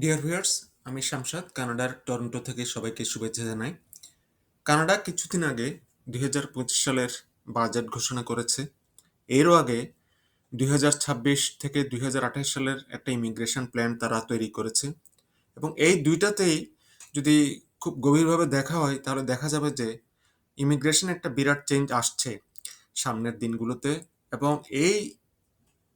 Dear viewers আমি শামশাদ কানাডার Toronto থেকে সবাইকে শুভেচ্ছা জানাই। কানাডা কিছুদিন আগে দুই হাজার পঁচিশ সালের বাজেট ঘোষণা করেছে। এরও আগে দুই হাজার ছাব্বিশ থেকে দুই হাজার আঠাশ সালের একটা ইমিগ্রেশন প্ল্যান তারা তৈরি করেছে। এবং এই দুইটাতেই যদি খুব গভীরভাবে দেখা হয়, তাহলে দেখা যাবে যে ইমিগ্রেশন একটা বিরাট চেঞ্জ আসছে সামনের দিনগুলোতে। এবং এই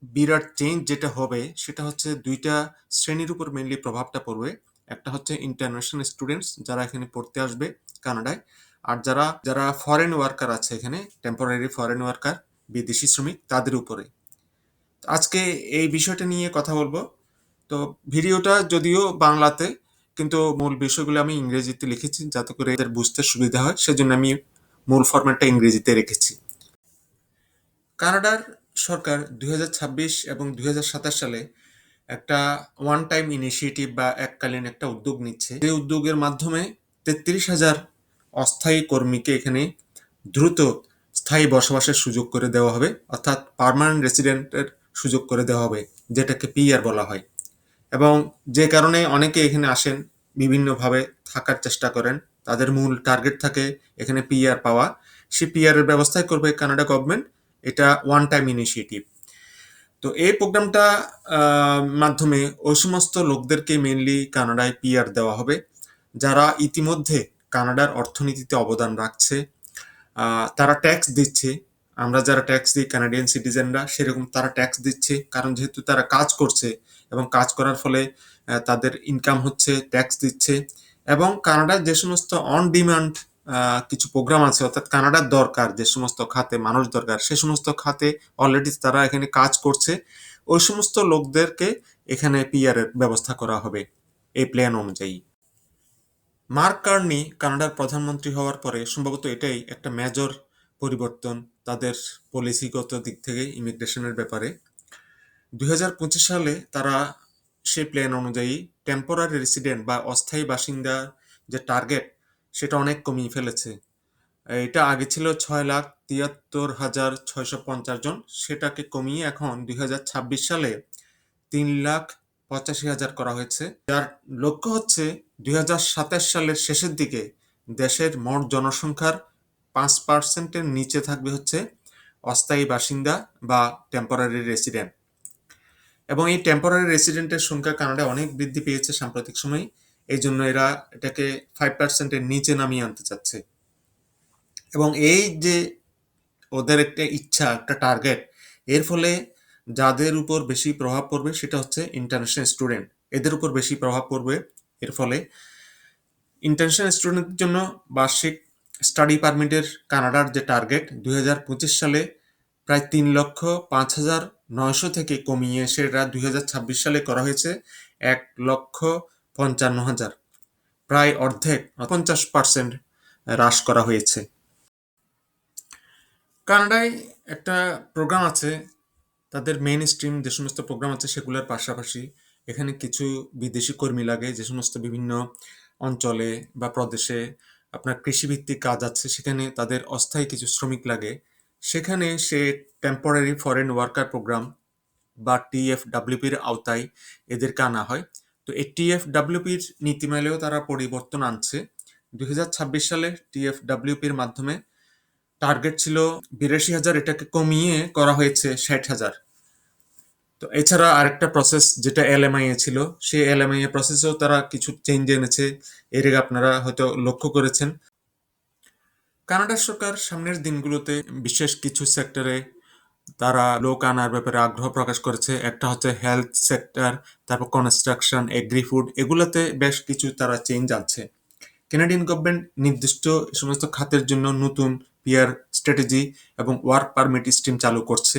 বিরাট চেঞ্জ যেটা হবে, সেটা হচ্ছে দুইটা শ্রেণির উপর মেনলি প্রভাবটা পড়বে। একটা হচ্ছে ইন্টারন্যাশনাল স্টুডেন্টস যারা এখানে পড়তে আসবে কানাডায়, আর যারা যারা ফরেন ওয়ার্কার আছে এখানে টেম্পোরারি ফরেন ওয়ার্কার বিদেশি শ্রমিক, তাদের উপরে। আজকে এই বিষয়টা নিয়ে কথা বলব। তো ভিডিওটা যদিও বাংলাতে, কিন্তু মূল বিষয়গুলো আমি ইংরেজিতে লিখেছি যাতে করে এদের বুঝতে সুবিধা হয়, সেজন্য আমি মূল ফরম্যাটটা ইংরেজিতে রেখেছি। কানাডার সরকার দুই হাজার ছাব্বিশ এবং দুই হাজার সাতাশ সালে একটা ওয়ান টাইম ইনিশিয়েটিভ বা এককালীন একটা উদ্যোগ নিচ্ছে। যে উদ্যোগের মাধ্যমে তেত্রিশ হাজার অস্থায়ী কর্মীকে এখানে দ্রুত স্থায়ী বসবাসের সুযোগ করে দেওয়া হবে, অর্থাৎ পারমানেন্ট রেসিডেন্টের সুযোগ করে দেওয়া হবে, যেটাকে পিআর বলা হয়। এবং যে কারণে অনেকে এখানে আসেন, বিভিন্নভাবে থাকার চেষ্টা করেন, তাদের মূল টার্গেট থাকে এখানে পিআর পাওয়া। সে পিআর এর ব্যবস্থাই করবে কানাডা গভর্নমেন্ট এটা ওয়ান টাইম ইনিশিয়েটিভ তো এই প্রোগ্রামটা মাধ্যমে ওই সমস্ত লোকদেরকে মেনলি কানাডায় পিআর দেওয়া হবে, যারা ইতিমধ্যে কানাডার অর্থনীতিতে অবদান রাখছে। তারা ট্যাক্স দিচ্ছে। আমরা যারা ট্যাক্স দিই কানাডিয়ান সিটিজেনরা সেরকম তারা ট্যাক্স দিচ্ছে, কারণ যেহেতু তারা কাজ করছে এবং কাজ করার ফলে তাদের ইনকাম হচ্ছে ট্যাক্স দিচ্ছে। এবং কানাডার যে সমস্ত অন ডিমান্ড কিছু প্রোগ্রাম আছে, অর্থাৎ কানাডার দরকার, যে সমস্ত খাতে মানুষ দরকার, সে সমস্ত খাতে অলরেডি তারা এখানে কাজ করছে। ওই সমস্ত লোকদেরকে এখানে পিআর এর ব্যবস্থা করা হবে, এই প্ল্যান অনুযায়ী। মার্ক কার্নি কানাডার প্রধানমন্ত্রী হওয়ার পরে সম্ভবত এটাই একটা মেজর পরিবর্তন তাদের পলিসিগত দিক থেকে ইমিগ্রেশনের ব্যাপারে। দু হাজার পঁচিশ সালে তারা সেই প্ল্যান অনুযায়ী টেম্পোরারি রেসিডেন্ট বা অস্থায়ী বাসিন্দার যে টার্গেট সেটা অনেক কমিয়ে ফেলেছে। এটা আগে ছিল ছয় লাখ তিয়াত্তর হাজার ছয়শো পঞ্চাশ জন। সেটাকে কমিয়ে এখন দুই হাজার ছাব্বিশ সালে তিন লাখ পঁচাশি হাজার করা হয়েছে। যার লক্ষ্য হচ্ছে দুই হাজার সাতাশ সালের শেষের দিকে দেশের মোট জনসংখ্যার পাঁচ পার্সেন্টের নিচে থাকবে হচ্ছে অস্থায়ী বাসিন্দা বা টেম্পোরারি রেসিডেন্ট এবং এই টেম্পোরারি রেসিডেন্টের সংখ্যা কানাডায় অনেক বৃদ্ধি পেয়েছে সাম্প্রতিক সময়ে। এই জন্য এরা এটাকে ফাইভ পার্সেন্টের নিচে নামিয়ে আনতে চাচ্ছে। এবং এই যে ওদের একটা ইচ্ছা, একটা টার্গেট এর ফলে যাদের উপর বেশি প্রভাব পড়বে সেটা হচ্ছে ইন্টারন্যাশনাল স্টুডেন্ট এদের উপর বেশি প্রভাব পড়বে, এর ফলে ইন্টারন্যাশনাল স্টুডেন্টের জন্য বার্ষিক স্টাডি পারমিটের কানাডার যে টার্গেট দুই হাজার পঁচিশ সালে প্রায় তিন লক্ষ পাঁচ হাজার নয়শো থেকে কমিয়ে সেটা দুই সালে করা হয়েছে। এক লক্ষ পঞ্চান্ন হাজার। প্রায় অর্ধেক, পঞ্চাশ পার্সেন্ট হ্রাস করা হয়েছে। কানাডায় একটা প্রোগ্রাম আছে, তাদের মেইন স্ট্রিম যে সমস্ত প্রোগ্রাম আছে সেগুলোর পাশাপাশি এখানে কিছু বিদেশি কর্মী লাগে, যে সমস্ত বিভিন্ন অঞ্চলে বা প্রদেশে আপনার কৃষিভিত্তিক কাজ আছে, সেখানে তাদের অস্থায়ী কিছু শ্রমিক লাগে। সেখানে সে টেম্পোরারি ফরেন ওয়ার্কার প্রোগ্রাম বা টিএফডাব্লিউপির আওতায় এদেরকে আনা হয়। তো এই টিএফডাব্লিউপির নীতিমালেও তারা পরিবর্তন আনছে। দু হাজার ছাব্বিশ সালে টিএফডাব্লিউপির মাধ্যমে টার্গেট ছিল বিরাশি হাজার এটাকে কমিয়ে করা হয়েছে ষাট হাজার। তো এছাড়া আরেকটা প্রসেস যেটা এলএমআই এ ছিল, সেই এলএমআই এ প্রসেসেও তারা কিছু চেঞ্জ এনেছে। এর আগে আপনারা হয়তো লক্ষ্য করেছেন। কানাডা সরকার সামনের দিনগুলোতে বিশেষ কিছু সেক্টরে তারা লোক আনার ব্যাপারে আগ্রহ প্রকাশ করেছে। একটা হচ্ছে হেলথ সেক্টর তারপর কনস্ট্রাকশন এগ্রি ফুড এগুলোতে বেশ কিছু তারা চেঞ্জ আছে কেনাডিয়ান গভর্নমেন্ট নির্দিষ্ট সমস্ত খাতের জন্য নতুন পিয়ার স্ট্র্যাটেজি এবং ওয়ার্ক পারমিট স্কিম চালু করছে।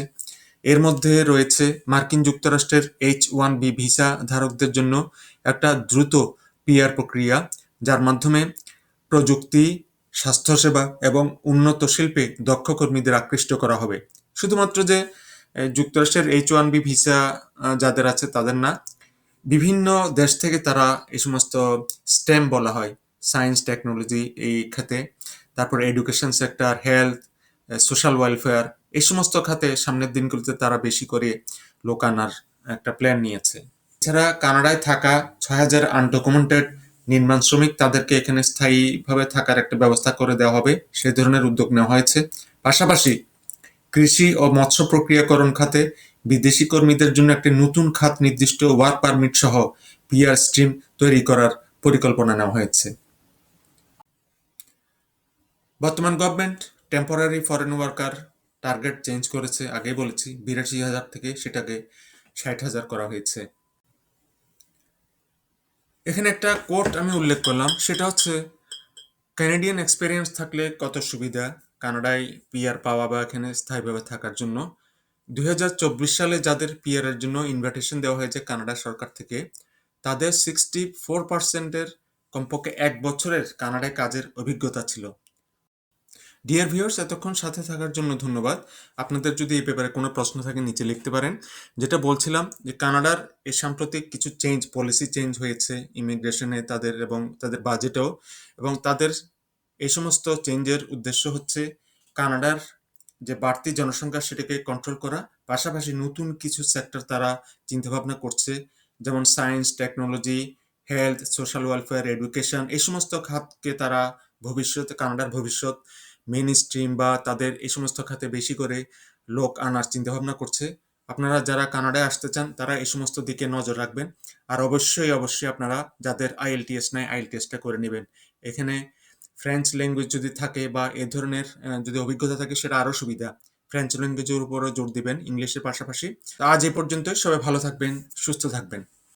এর মধ্যে রয়েছে মার্কিন যুক্তরাষ্ট্রের এইচ ওয়ান বি ভিসা ধারকদের জন্য একটা দ্রুত পিয়ার প্রক্রিয়া, যার মাধ্যমে প্রযুক্তি, স্বাস্থ্যসেবা এবং উন্নত শিল্পে দক্ষ কর্মীদের আকৃষ্ট করা হবে। শুধুমাত্র যে যুক্তরাষ্ট্রের এইচ ওয়ান বি ভিসা যাদের আছে তাদের না, বিভিন্ন দেশ থেকে তারা এই সমস্ত স্টেম বলা হয় সায়েন্স টেকনোলজি এই খাতে, তারপর education sector health social welfare এই সমস্ত খাতে সামনের দিনগুলোতে তারা বেশি করে লোক আনার একটা প্ল্যান নিয়েছে। এছাড়া কানাডায় থাকা ছয় হাজার আনডকুমেন্টেড নির্মাণ শ্রমিক তাদেরকে এখানে স্থায়ীভাবে থাকার একটা ব্যবস্থা করে দেওয়া হবে সেই ধরনের উদ্যোগ নেওয়া হয়েছে। পাশাপাশি কৃষি ও মৎস্য প্রক্রিয়াকরণ খাতে বিদেশি কর্মীদের জন্য একটি নতুন খাত নির্দিষ্ট ওয়ার্ক পারমিট সহ পিআর স্ট্রিম তৈরি করার পরিকল্পনা নেওয়া হয়েছে। বর্তমান government temporary foreign worker target change করেছে, আগেই বলেছি, বিরাশি হাজার থেকে সেটাকে ষাট হাজার করা হয়েছে। এখানে একটা কোর্ট আমি উল্লেখ করলাম, সেটা হচ্ছে ক্যানাডিয়ান এক্সপিরিয়েন্স থাকলে কত সুবিধা? কানাডায় পিআর পাওয়া বা এখানে স্থায়ীভাবে থাকার জন্য। দু হাজার চব্বিশ সালে যাদের পিআর এর জন্য ইনভাইটেশন দেওয়া হয়েছে কানাডা সরকার থেকে, তাদের সিক্সটি ফোর পার্সেন্টের কমপক্ষে এক বছরের কানাডায় কাজের অভিজ্ঞতা ছিল। ডিয়ার ভিউয়ার্স এতক্ষণ সাথে থাকার জন্য ধন্যবাদ। আপনাদের যদি এই ব্যাপারে কোনো প্রশ্ন থাকে, নিচে লিখতে পারেন। যেটা বলছিলাম যে, কানাডার এই সাম্প্রতিক কিছু চেঞ্জ পলিসি চেঞ্জ হয়েছে ইমিগ্রেশনে তাদের এবং তাদের বাজেটেও এবং তাদের এই সমস্ত চেঞ্জের উদ্দেশ্য হচ্ছে কানাডার যে বাড়তি জনসংখ্যা সেটাকে কন্ট্রোল করা। পাশাপাশি নতুন কিছু সেক্টর তারা চিন্তাভাবনা করছে, যেমন science technology health social welfare education এই সমস্ত খাতকে তারা ভবিষ্যতে কানাডার ভবিষ্যৎ মেন স্ট্রিম বা তাদের এই সমস্ত খাতে বেশি করে লোক আনার চিন্তাভাবনা করছে। আপনারা যারা কানাডায় আসতে চান, তারা এই সমস্ত দিকে নজর রাখবেন। আর অবশ্যই অবশ্যই আপনারা যাদের আইএলটিএস নাই আইএলটিএসটা করে নেবেন। এখানে ফ্রেঞ্চ ল্যাঙ্গুয়েজ যদি থাকে বা এ ধরনের যদি অভিজ্ঞতা থাকে, সেটা আরও সুবিধা। ফ্রেঞ্চ ল্যাঙ্গুয়েজের উপরও জোর দিবেন ইংলিশের পাশাপাশি। আজ এ পর্যন্তই। সবাই ভালো থাকবেন, সুস্থ থাকবেন।